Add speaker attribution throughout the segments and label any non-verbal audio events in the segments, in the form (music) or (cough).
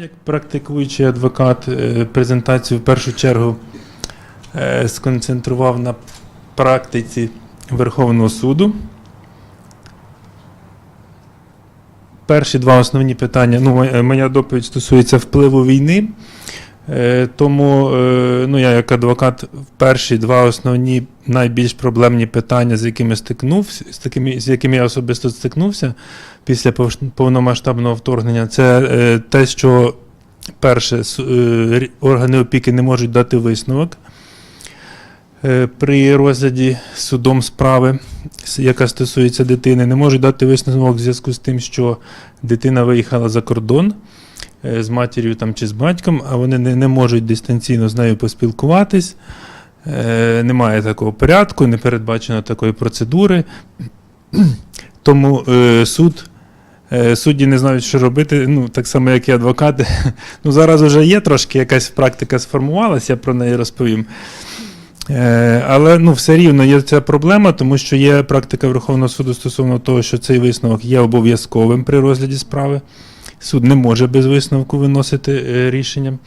Speaker 1: Як практикуючий адвокат, е, презентацію в першу чергу е, сконцентрував на практиці Верховного суду. Перші два основні питання. Ну, моя- моя доповідь стосується впливу війни. Е, Тому е, ну, я як адвокат перші два основні найбільш проблемні питання, з якими стикнувся, з такими, з якими я особисто стикнувся після повномасштабного вторгнення, це е, те, що перше, органи опіки не можуть дати висновок при розгляді судом справи, яка стосується дитини, не можуть дати висновок в зв'язку з тим, що дитина виїхала за кордон з матір'ю там, чи з батьком, а вони не, не можуть дистанційно з нею поспілкуватись. Е, Немає такого порядку, не передбачено такої процедури. (clears throat) Тому е, суд. е, Судді не знають, що робити, ну так само, як і адвокати. (laughs) Ну, зараз вже є трошки якась практика сформувалася, я про неї розповім. Е, Але ну, все рівно є ця проблема, тому що є практика Верховного суду стосовно того, що цей висновок є обов'язковим при розгляді справи. Суд не може без висновку виносити е, рішення.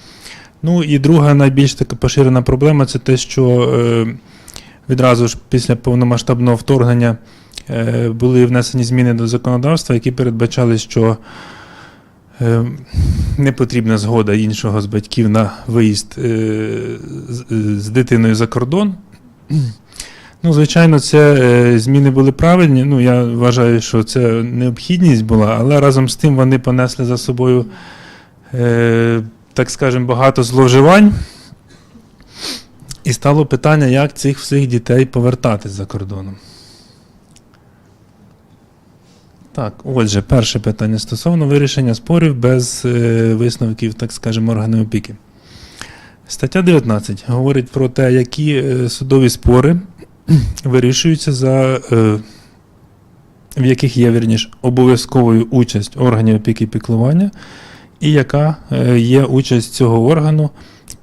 Speaker 1: Ну і друга найбільш така поширена проблема це те, що е, відразу ж після повномасштабного вторгнення е, були внесені зміни до законодавства, які передбачали, що не потрібна згода іншого з батьків на виїзд з дитиною за кордон. Ну, звичайно, це е, зміни були правильні. Ну, я вважаю, що це необхідність була, але разом з тим вони понесли за собою, е, так скажемо, багато зловживань. І стало питання, як цих всіх дітей повертати за кордоном. Так, отже, перше питання стосовно вирішення спорів без е, висновків, так скажемо, органів опіки. Стаття 19 говорить про те, які судові спори (clears throat) вирішуються за. Е, в яких є вірніш обов'язковою участь органів опіки і піклування, і яка е, є участь цього органу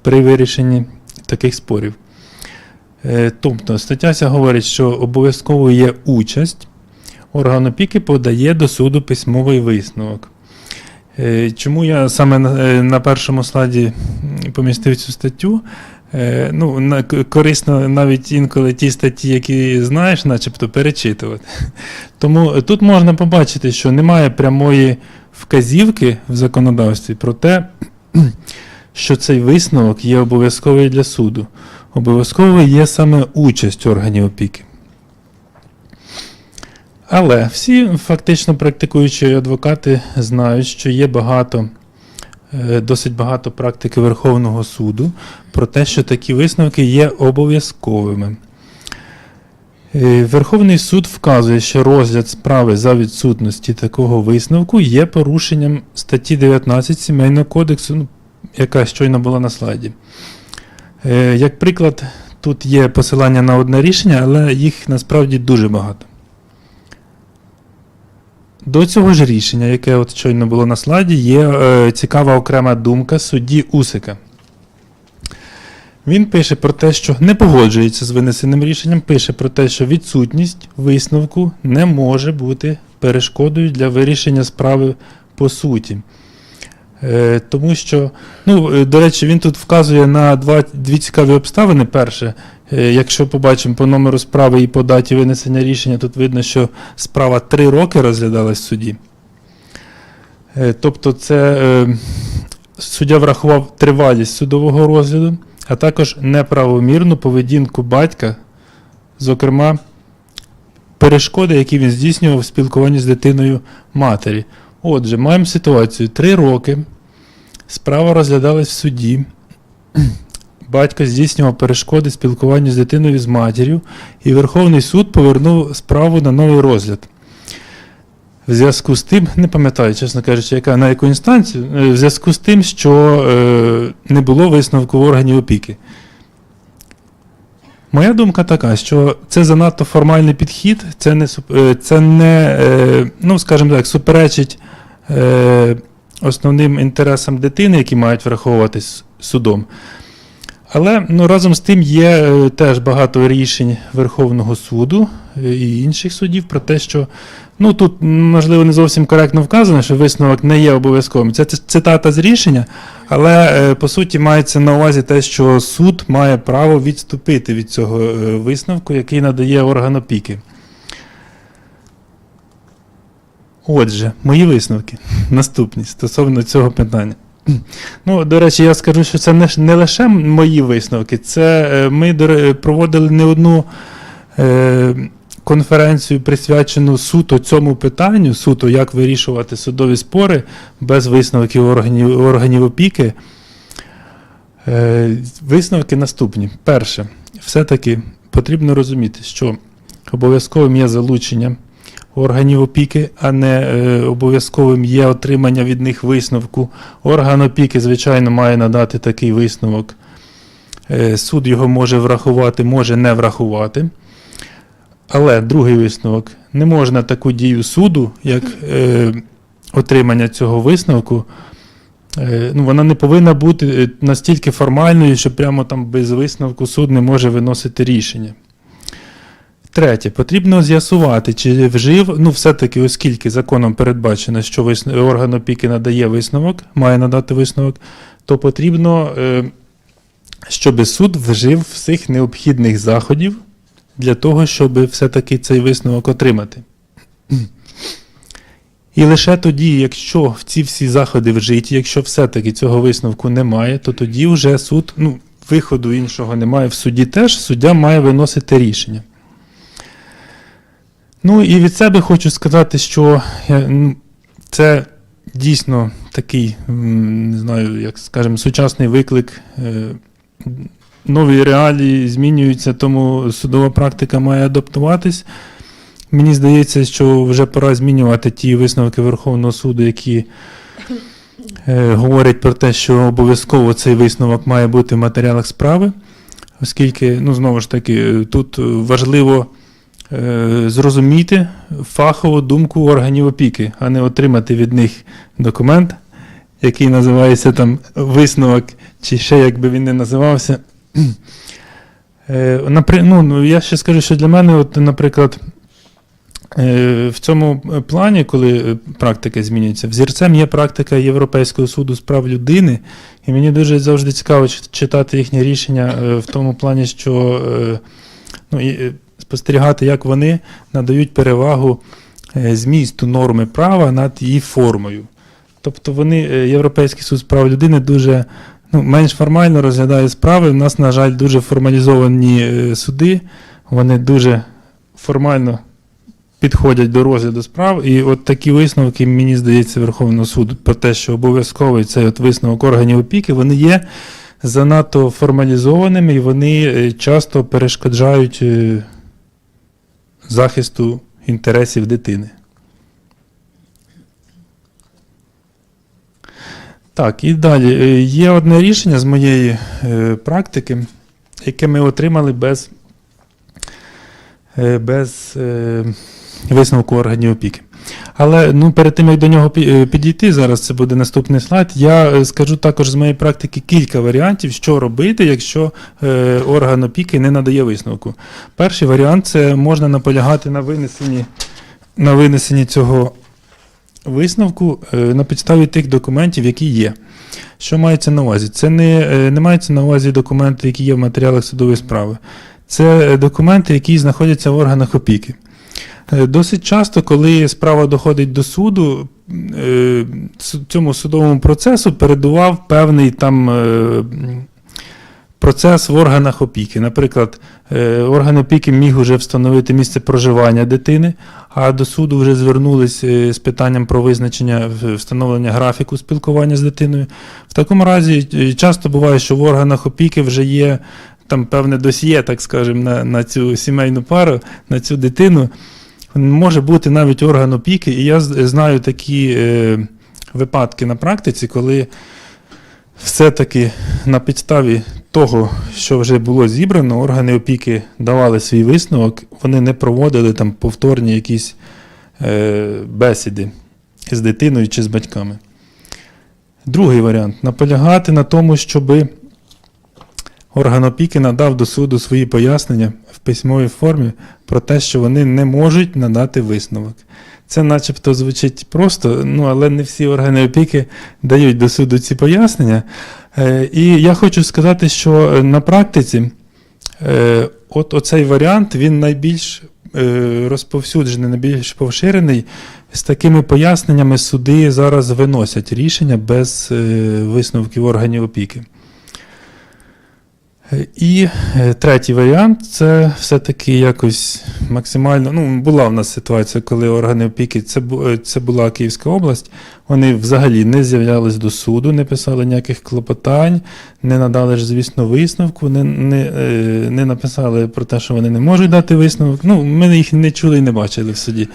Speaker 1: при вирішенні таких спорів. Е, Тобто стаття ця говорить, що обов'язковою є участь. Орган опіки подає до суду письмовий висновок. Е, Чому я саме на, першому слайді помістив цю статтю? Е, Ну, корисно навіть інколи ті статті, які знаєш, начебто перечитувати. (laughs) Тому тут можна побачити, що немає прямої вказівки в законодавстві про те, (clears throat) що цей висновок є обов'язковий для суду. Обов'язковою є саме участь органів опіки. Але всі фактично практикуючі адвокати знають, що є багато, досить багато практики Верховного суду про те, що такі висновки є обов'язковими. Е, Верховний суд вказує, що розгляд справи за відсутності такого висновку є порушенням статті 19 Сімейного кодексу, ну, яка щойно була на слайді. Е, Як приклад, тут є посилання на одне рішення, але їх насправді дуже багато. До цього ж рішення, яке от щойно було на слайді, є е, цікава окрема думка судді Усика. Він пише про те, що не погоджується з винесеним рішенням, пише про те, що відсутність висновку не може бути перешкодою для вирішення справи по суті. Е, тому що, ну, е, до речі, він тут вказує на два, дві цікаві обставини. Перше, якщо побачимо по номеру справи і по даті винесення рішення, тут видно, що справа три роки розглядалась в суді. Е, тобто, це е, суддя врахував тривалість судового розгляду, а також неправомірну поведінку батька, зокрема, перешкоди, які він здійснював в спілкуванні з дитиною матері. Отже, маємо ситуацію: три роки. Справа розглядалась в суді. Батько здійснював перешкоди спілкуванню з дитиною з матір'ю, і Верховний суд повернув справу на новий розгляд. В зв'язку з тим, не пам'ятаю, чесно кажучи, яка на яку інстанцію, е, в зв'язку з тим, що е, не було висновку органів опіки. Моя думка така, що це занадто формальний підхід, це не, е, це не е, ну, скажімо так, суперечить е, основним інтересам дитини, які мають враховуватись судом. Але ну, разом з тим є е, теж багато рішень Верховного суду е, і інших судів про те, що Ну тут, можливо, не зовсім коректно вказано, що висновок не є обов'язковим. Це цитата з рішення, але е, по суті мається на увазі те, що суд має право відступити від цього висновку, який надає орган опіки. Отже, мої висновки (laughs) наступні стосовно цього питання. Ну, до речі, я скажу, що це не, не лише мої висновки, це е, ми до проводили не одну е, конференцію, присвячену суто цьому питанню, суто як вирішувати судові спори без висновків органів, органів опіки. Е, висновки наступні. Перше, все-таки потрібно розуміти, що обов'язковим є залучення органів опіки, а не е, обов'язковим є отримання від них висновку. Орган опіки, звичайно, має надати такий висновок. Е, суд його може врахувати, може не врахувати. Але другий висновок: не можна таку дію суду, як е, отримання цього висновку. Е, ну, вона не повинна бути настільки формальною, що прямо там без висновку суд не може виносити рішення. Третє, потрібно з'ясувати, чи вжив, ну все-таки, оскільки законом передбачено, що орган опіки надає висновок, має надати висновок, то потрібно, е, щоб суд вжив всіх необхідних заходів для того, щоб все-таки цей висновок отримати. І лише тоді, якщо ці всі заходи вжиті, якщо все-таки цього висновку немає, то тоді вже суд, ну, виходу іншого немає в суді теж, суддя має виносити рішення. Ну і від себе хочу сказати, що це дійсно такий, не знаю, як скажемо, сучасний виклик. е, Нові реалії змінюються, тому судова практика має адаптуватись. Мені здається, що вже пора змінювати ті висновки Верховного суду, які е, говорять про те, що обов'язково цей висновок має бути в матеріалах справи, оскільки, ну, знову ж таки, тут важливо зрозуміти фахову думку органів опіки, а не отримати від них документ, який називається там висновок, чи ще як би він не називався. (clears throat) Е, ну, ну, я ще скажу, що для мене, от, наприклад, е, в цьому плані, коли е, практика змінюється, взірцем є практика Європейського суду з прав людини, і мені дуже завжди цікаво читати їхні рішення е, в тому плані, що е, ну, е, спостерігати, як вони надають перевагу е, змісту норми права над її формою. Тобто вони, е, Європейський суд прав людини дуже ну, менш формально розглядає справи. У нас, на жаль, дуже формалізовані е, суди, вони дуже формально підходять до розгляду справ. І от такі висновки, мені здається, Верховного суду про те, що обов'язковий цей от висновок органів опіки, вони є занадто формалізованими і вони часто перешкоджають захисту інтересів дитини. Так, і далі. Е, Є одне рішення з моєї е, практики, яке ми отримали без, е, без висновку органів опіки. Але ну, перед тим, як до нього е, підійти, зараз це буде наступний слайд, я е, скажу також з моєї практики кілька варіантів, що робити, якщо е, орган опіки не надає висновку. Перший варіант це можна наполягати на винесенні, на винесенні цього висновку е, на підставі тих документів, які є. Що мається на увазі? Це не, не мається на увазі документи, які є в матеріалах судової справи. Це документи, які знаходяться в органах опіки. Е, Досить часто, коли справа доходить до суду, е, цьому судовому процесу передував певний там е, процес в органах опіки. Наприклад, орган опіки міг уже встановити місце проживання дитини, а до суду вже звернулись з питанням про визначення встановлення графіку спілкування з дитиною. В такому разі часто буває, що в органах опіки вже є там певне досьє, так скажемо, на, на цю сімейну пару, на цю дитину. Може бути навіть орган опіки, і я знаю такі е, випадки на практиці, коли все-таки на підставі того, що вже було зібрано, органи опіки давали свій висновок, вони не проводили там повторні якісь е, бесіди з дитиною чи з батьками. Другий варіант наполягати на тому, щоб орган опіки надав до суду свої пояснення в письмовій формі про те, що вони не можуть надати висновок. Це начебто звучить просто, ну але не всі органи опіки дають до суду ці пояснення. Е, І я хочу сказати, що на практиці е, от оцей варіант він найбільш е, розповсюджений, найбільш поширений. З такими поясненнями суди зараз виносять рішення без висновків органів опіки. І е, третій варіант це все-таки якось максимально. Ну, була в нас ситуація, коли органи опіки, це, е, це була Київська область, вони взагалі не з'являлись до суду, не писали ніяких клопотань, не надали ж, звісно, висновку, не, не, е, не написали про те, що вони не можуть дати висновок. Ну, ми їх не чули і не бачили в суді.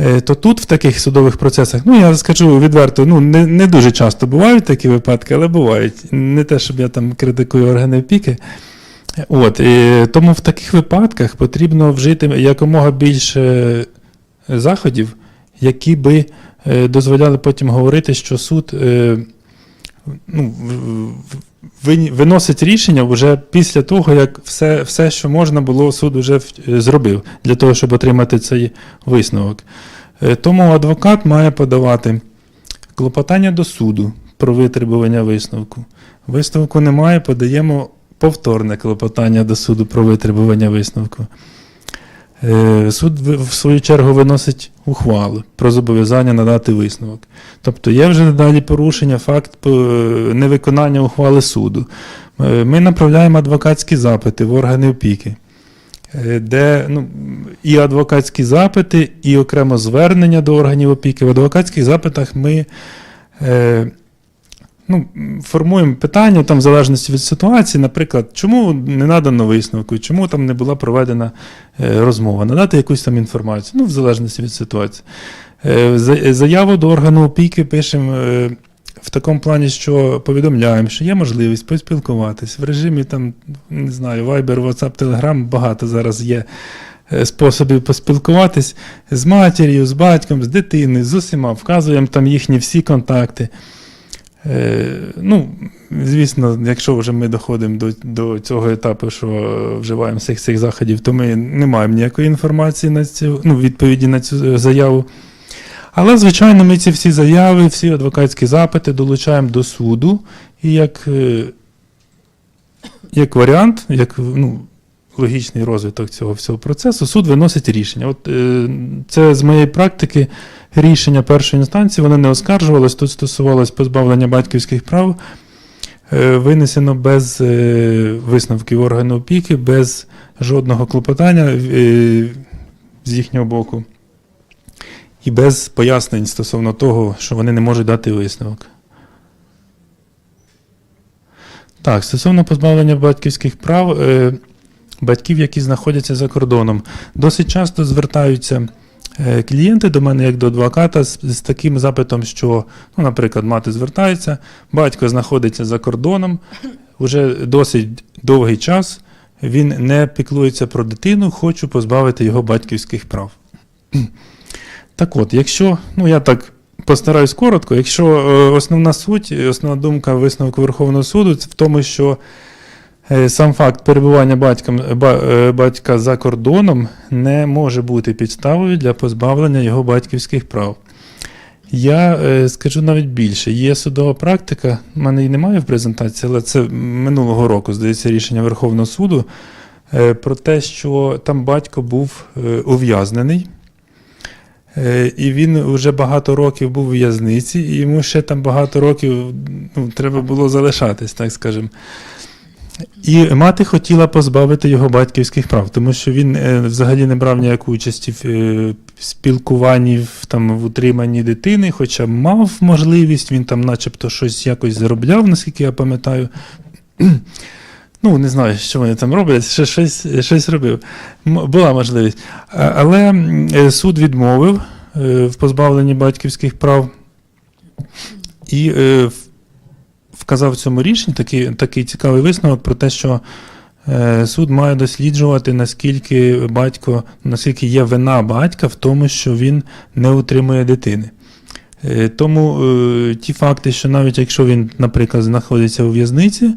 Speaker 1: Е, То тут, в таких судових процесах, ну я скажу відверто, ну не, не дуже часто бувають такі випадки, але бувають. Не те, щоб я там критикую органи опіки. От, і, тому в таких випадках потрібно вжити якомога більше заходів, які би е, дозволяли потім говорити, що суд е, ну, виносить рішення вже після того, як все, все що можна було, суд вже зробив для того, щоб отримати цей висновок. Е, Тому адвокат має подавати клопотання до суду про витребування висновку. Висновку немає, подаємо повторне клопотання до суду про витребування висновку. Е, Суд в свою чергу виносить ухвалу про зобов'язання надати висновок. Тобто є вже далі порушення, факт е, невиконання ухвали суду. Е, Ми направляємо адвокатські запити в органи опіки, де ну, і адвокатські запити, і окремо звернення до органів опіки. В адвокатських запитах ми ну, формуємо питання там, в залежності від ситуації, наприклад, чому не надано висновку, чому там не була проведена е, розмова, надати якусь там інформацію, ну, в залежності від ситуації. Е, за- Заяву до органу опіки пишемо е, в такому плані, що повідомляємо, що є можливість поспілкуватись в режимі там, не знаю, Viber, WhatsApp, Telegram, багато зараз є е, способів поспілкуватись з матір'ю, з батьком, з дитиною, з усіма, вказуємо там їхні всі контакти. Е, ну, звісно, якщо вже ми доходимо до, до цього етапу, що вживаємо всіх цих заходів, то ми не маємо ніякої інформації на цю ну, відповіді на цю заяву. Але, звичайно, ми ці всі заяви, всі адвокатські запити долучаємо до суду і як, е, як варіант, як ну, логічний розвиток цього всього процесу, суд виносить рішення. От е, це з моєї практики рішення першої інстанції, воно не оскаржувалось, тут стосувалось позбавлення батьківських прав, е, винесено без е, висновків органу опіки, без жодного клопотання е, з їхнього боку. І без пояснень стосовно того, що вони не можуть дати висновок. Так, стосовно позбавлення батьківських прав, батьків, які знаходяться за кордоном, досить часто звертаються клієнти до мене як до адвоката з, з таким запитом, що, ну, наприклад, мати звертається, батько знаходиться за кордоном, вже досить довгий час, він не піклується про дитину, хочу позбавити його батьківських прав. (clears throat) Так от, якщо, ну я так постараюсь коротко, якщо е, основна суть, е, основна думка висновку Верховного суду це в тому, що е, сам факт перебування батьком, е, батька за кордоном не може бути підставою для позбавлення його батьківських прав. Я е, скажу навіть більше. Є судова практика, в мене її немає в презентації, але це минулого року, здається, рішення Верховного суду е, про те, що там батько був е, ув'язнений. Е, І він вже багато років був у в'язниці, і йому ще там багато років ну, треба було залишатись, так скажемо. І мати хотіла позбавити його батьківських прав, тому що він е, взагалі не брав ніяку участі в е, спілкуванні в, там, в утриманні дитини, хоча мав можливість, він там начебто щось якось заробляв, наскільки я пам'ятаю. (clears throat) Ну, не знаю, що вони там роблять, ще щось, щось робив. Була можливість. Але е, суд відмовив в позбавленні батьківських прав і в- вказав цьому рішенні такий, такий цікавий висновок про те, що е, суд має досліджувати, наскільки батько, наскільки є вина батька в тому, що він не утримує дитини. Е, Тому е, ті факти, що навіть якщо він, наприклад, знаходиться у в'язниці,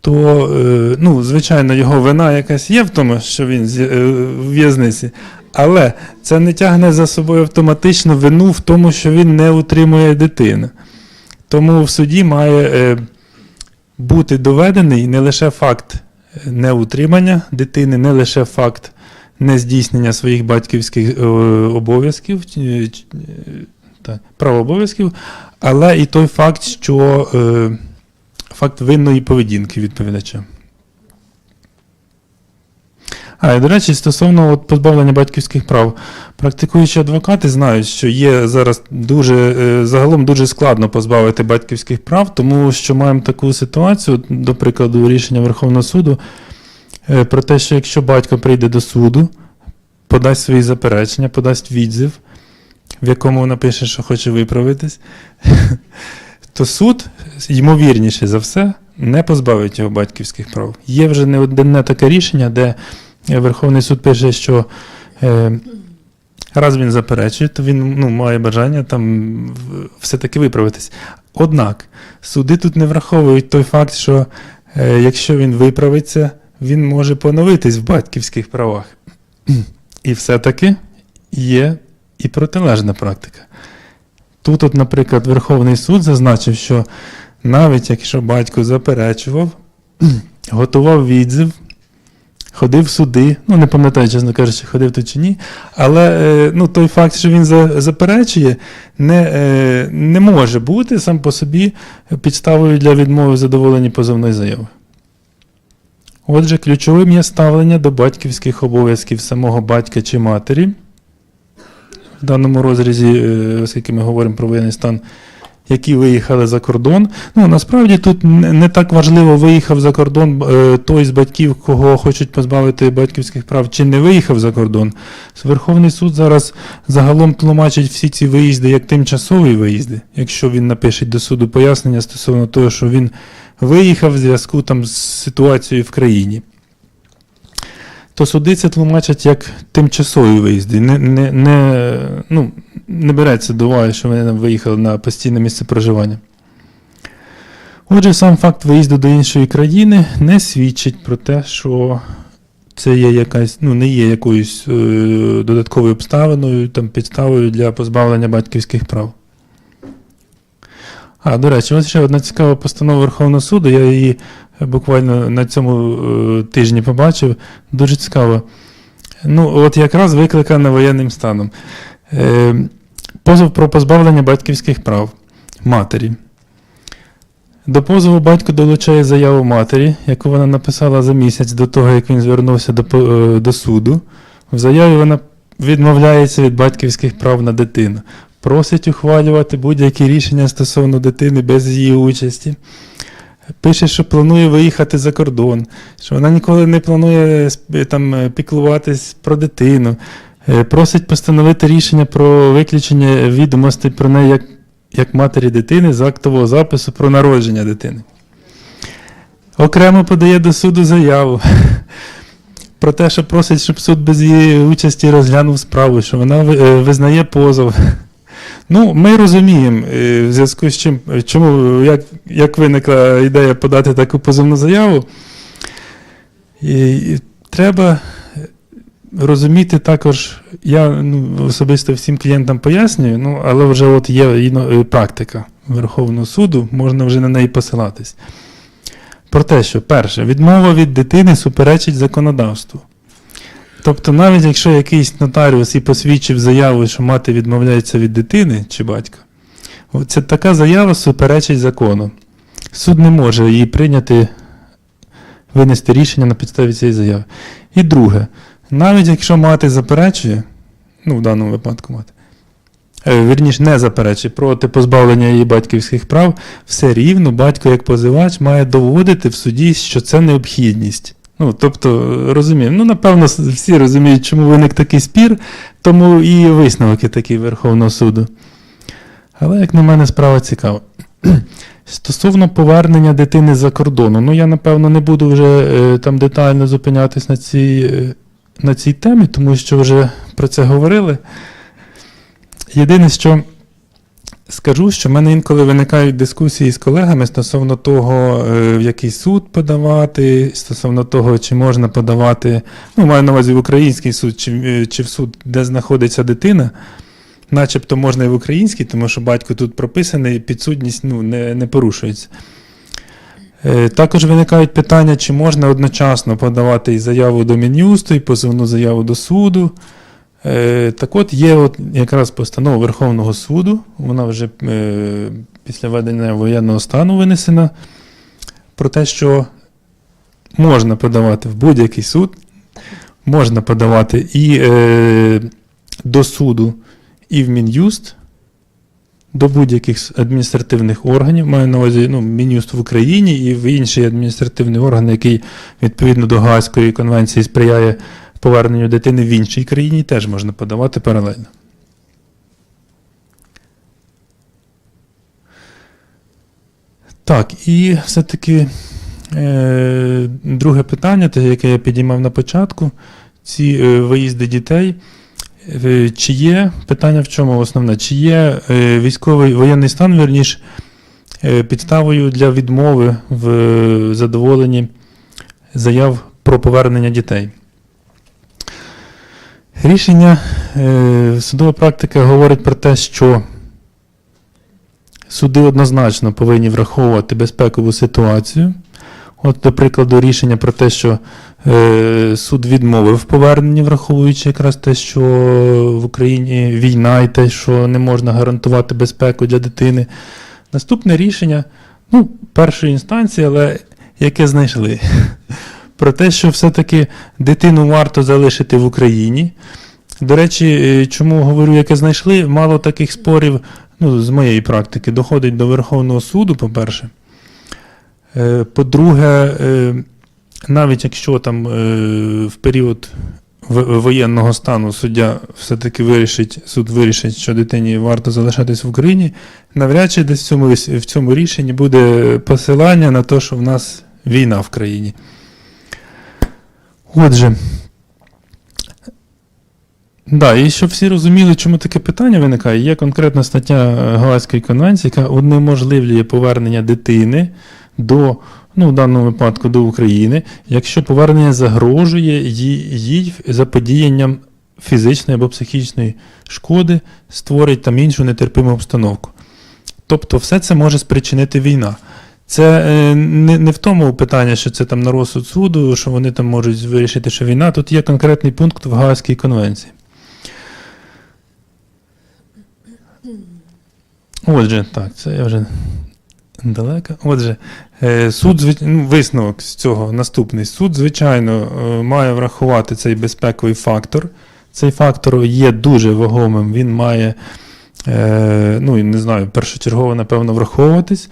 Speaker 1: то, ну, звичайно, його вина якась є в тому, що він в в'язниці, Але це не тягне за собою автоматично вину в тому, що він не утримує дитину. Тому в суді має е, бути доведений не лише факт е, неутримання дитини, не лише факт нездійснення своїх батьківських е, обов'язків, та, але і той факт, що факт винної поведінки відповідача. А, і, до речі, стосовно от, позбавлення батьківських прав, практикуючі адвокати знають, що є зараз дуже е, загалом дуже складно позбавити батьківських прав, тому що маємо таку ситуацію, до прикладу, рішення Верховного суду е, про те, що якщо батько прийде до суду, подасть свої заперечення, подасть відзив, в якому напише, що хоче виправитись, (laughs) то суд, ймовірніше за все, не позбавить його батьківських прав. Є вже не одне таке рішення, де Верховний суд пише, що е, раз він заперечує, то він ну, має бажання там все-таки виправитись. Однак суди тут не враховують той факт, що е, якщо він виправиться, він може поновитись в батьківських правах. І все-таки є і протилежна практика. Тут, от, наприклад, Верховний суд зазначив, що навіть якщо батько заперечував, (clears throat) готував відзив, ходив суди, ну не пам'ятаю, чесно кажучи, ходив то чи ні, але е, ну, той факт, що він заперечує, не, е, не може бути сам по собі підставою для відмови в позовної заяви. Отже, ключовим є ставлення до батьківських обов'язків самого батька чи матері. В даному розрізі, е, оскільки ми говоримо про воєнний стан, які виїхали за кордон. Ну, насправді тут не так важливо, виїхав за кордон е, той з батьків, кого хочуть позбавити батьківських прав, чи не виїхав за кордон. Верховний суд зараз загалом тлумачить всі ці виїзди як тимчасові виїзди, якщо він напише до суду пояснення стосовно того, що він виїхав в зв'язку там з ситуацією в країні. То суди це тлумачать як тимчасові виїзди. Не, не, не, ну, не береться до уваги, що вони виїхали на постійне місце проживання. Отже, сам факт виїзду до іншої країни не свідчить про те, що це є якась, ну, не є якоюсь е, додатковою обставиною, там, підставою для позбавлення батьківських прав. А, до речі, ось ще одна цікава постанова Верховного суду. Я її буквально на цьому е, тижні побачив. Дуже цікаво. Ну, от якраз викликана воєнним станом. Е, позов про позбавлення батьківських прав матері. До позову батько долучає заяву матері, яку вона написала за місяць до того, як він звернувся до, е, до суду. В заяві вона відмовляється від батьківських прав на дитину. Просить ухвалювати будь-які рішення стосовно дитини без її участі. Пише, що планує виїхати за кордон, що вона ніколи не планує там, е, піклуватись про дитину. Е, Просить постановити рішення про виключення відомостей про неї як, як матері дитини з актового запису про народження дитини. Окремо подає до суду заяву (laughs) про те, що просить, щоб суд без її участі розглянув справу, що вона е, визнає позов. Ну, ми розуміємо, е, в зв'язку з чим, чому, як, як виникла ідея подати таку позовну заяву. І, і треба розуміти також, я ну, особисто всім клієнтам пояснюю, ну, але вже от є практика Верховного суду, можна вже на неї посилатись. Про те, що перше, відмова від дитини суперечить законодавству. Тобто, навіть якщо якийсь нотаріус і посвідчив заяву, що мати відмовляється від дитини чи батька, це така заява суперечить закону. Суд не може її прийняти, винести рішення на підставі цієї заяви. І друге, навіть якщо мати заперечує, ну в даному випадку мати, е, вірніше не заперечує проти позбавлення її батьківських прав, все рівно батько як позивач має доводити в суді, що це необхідність. Ну, тобто, розуміємо, ну, напевно, всі розуміють, чому виник такий спір, тому і висновки такі Верховного суду. Але, як на мене, справа цікава. (clears throat) Стосовно повернення дитини за кордону, ну я напевно не буду вже е, там детально зупинятись на цій, е, на цій темі, тому що вже про це говорили. Єдине, що Скажу, що в мене інколи виникають дискусії з колегами стосовно того, е, в який суд подавати, стосовно того, чи можна подавати, ну, маю на увазі в український суд, чи, е, чи в суд, де знаходиться дитина. Начебто можна і в український, тому що батько тут прописаний, підсудність ну, не, не порушується. Е, Також виникають питання, чи можна одночасно подавати і заяву до Мін'юсту, і позовну заяву до суду. Е, Так от є от якраз постанова Верховного суду, вона вже е, після введення воєнного стану винесена про те, що можна подавати в будь-який суд, можна подавати і до суду, і в Мін'юст, до будь-яких адміністративних органів, маю на увазі ну, Мін'юст в Україні і в інший адміністративний орган, який відповідно до Гаазької конвенції сприяє поверненню дитини в іншій країні, теж можна подавати паралельно. Так, і все-таки е, друге питання, те, яке я підіймав на початку, ці е, виїзди дітей. Е, Чи є питання в чому основне? Чи є е, військовий воєнний стан, вірніш, е, підставою для відмови в задоволенні заяв про повернення дітей? Рішення судова практика говорить про те, що суди однозначно повинні враховувати безпекову ситуацію. От, до прикладу, рішення про те, що суд відмовив в поверненні, враховуючи якраз те, що в Україні війна і те, що не можна гарантувати безпеку для дитини. Наступне рішення, ну, першої інстанції, але яке знайшли. (laughs) Про те, що все-таки дитину варто залишити в Україні. До речі, е, чому говорю, яке знайшли, мало таких спорів, ну, з моєї практики, доходить до Верховного суду, по-перше. Е, По-друге, е, навіть якщо там е, в період воєнного стану суддя все-таки вирішить, суд вирішить, що дитині варто залишатись в Україні, навряд чи десь в цьому, в цьому рішенні буде посилання на те, що в нас війна в країні. Отже. Да, і щоб всі розуміли, чому таке питання виникає, є конкретна стаття Галацької конвенції, яка унеможливлює повернення дитини до, ну, в даному випадку до України, якщо повернення загрожує їй, заподіянням фізичної або психічної шкоди, створить там іншу нетерпиму обстановку. Тобто все це може спричинити війна. Це е, не, не в тому питання, що це там на розсуд суду, що вони там можуть вирішити, що війна. Тут є конкретний пункт в Гаазькій конвенції. Отже, так, це я вже далеко. Отже, е, суд, ну, висновок з цього наступний. Суд, звичайно, е, має врахувати цей безпековий фактор. Цей фактор є дуже вагомим, він має, е, ну, не знаю, першочергово, напевно, враховуватись.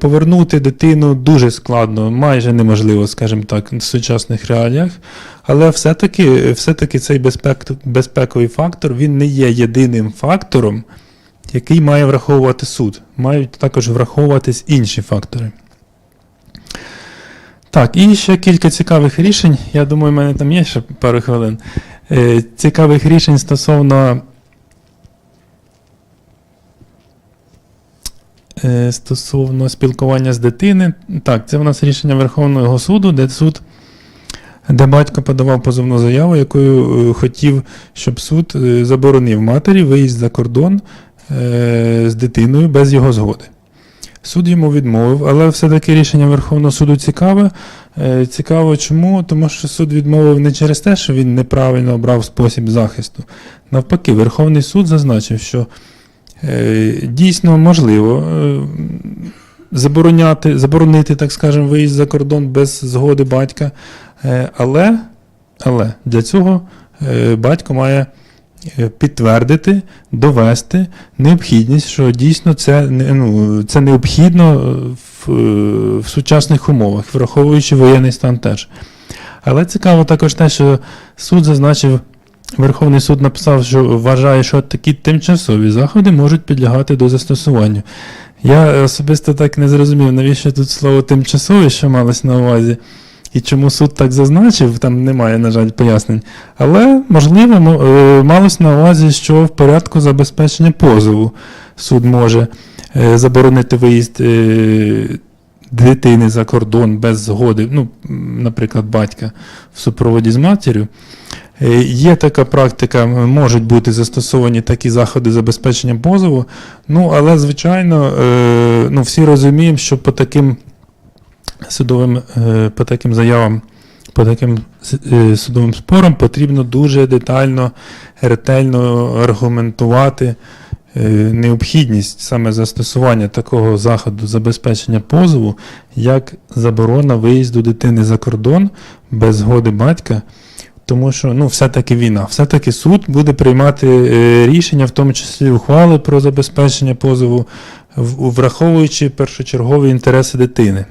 Speaker 1: Повернути дитину дуже складно, майже неможливо, скажімо так, в сучасних реаліях. Але все-таки, все-таки цей безпек, безпековий фактор він не є єдиним фактором, який має враховувати суд. Мають також враховуватись інші фактори. Так, і ще кілька цікавих рішень. Я думаю, в мене там є ще пару хвилин. Е, Цікавих рішень стосовно. е, Стосовно спілкування з дитини. Так, це в нас рішення Верховного суду, де суд, де батько подавав позовну заяву, якою е, хотів, щоб суд заборонив матері виїзд за кордон з дитиною без його згоди. Суд йому відмовив, але все-таки рішення Верховного суду цікаве. Е, Цікаво чому? Тому що суд відмовив не через те, що він неправильно обрав спосіб захисту. Навпаки, Верховний суд зазначив, що е, дійсно можливо е, забороняти, заборонити, так скажемо, виїзд за кордон без згоди батька. Е, але, але для цього е, батько має е, підтвердити, довести необхідність, що дійсно це, ну, це необхідно е, в, е, в сучасних умовах, враховуючи воєнний стан теж. Але цікаво також те, що суд зазначив, Верховний суд написав, що вважає, що такі тимчасові заходи можуть підлягати до застосування. Я особисто так не зрозумів, навіщо тут слово тимчасові, що малось на увазі. І чому суд так зазначив, там немає, на жаль, пояснень. Але, можливо, мо- е, малось на увазі, що в порядку забезпечення позову суд може е, заборонити виїзд е, дитини за кордон без згоди, ну, наприклад, батька в супроводі з матір'ю. Є така практика, можуть бути застосовані такі заходи забезпечення позову. Ну, але, звичайно, ну, всі розуміємо, що по таким судовим, е, по таким заявам, по таким е, судовим спорам потрібно дуже детально, ретельно аргументувати е, необхідність саме застосування такого заходу забезпечення позову, як заборона виїзду дитини за кордон без згоди батька. Тому що ну, все-таки війна, все-таки суд буде приймати рішення, в тому числі ухвали про забезпечення позову, враховуючи першочергові інтереси дитини.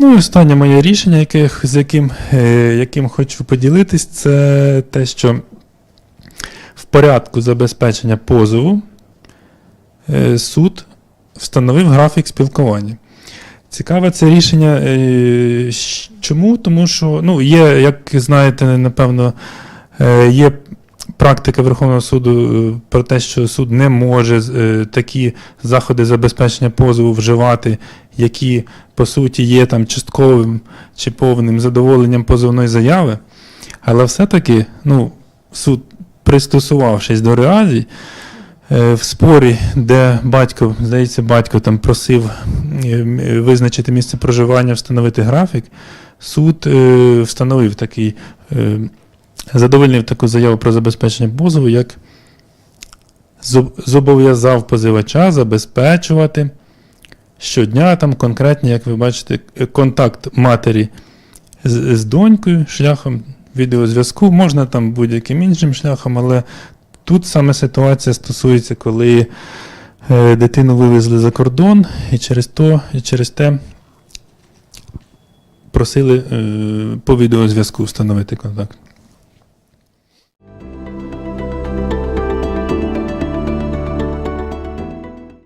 Speaker 1: Ну і останнє моє рішення, яке, з яким, е, яким хочу поділитись, це те, що в порядку забезпечення позову е, суд встановив графік спілкування. Цікаве це рішення. е, Чому? Тому що ну, є, як знаєте, напевно, є практика Верховного суду е, про те, що суд не може е, такі заходи забезпечення позову вживати, які по суті є там частковим чи повним задоволенням позовної заяви. Але все-таки ну, суд, пристосувавшись до реалій, е, в спорі, де батько, здається, батько там просив визначити місце проживання, встановити графік, суд встановив такий, задовольнив таку заяву про забезпечення позову, як зобов'язав позивача забезпечувати щодня там конкретні, як ви бачите, е, контакт матері з, з донькою шляхом відеозв'язку, можна там будь-яким іншим шляхом, але тут саме ситуація стосується, коли е, дитину вивезли за кордон, і через то, і через те просили е, по відеозв'язку встановити контакт.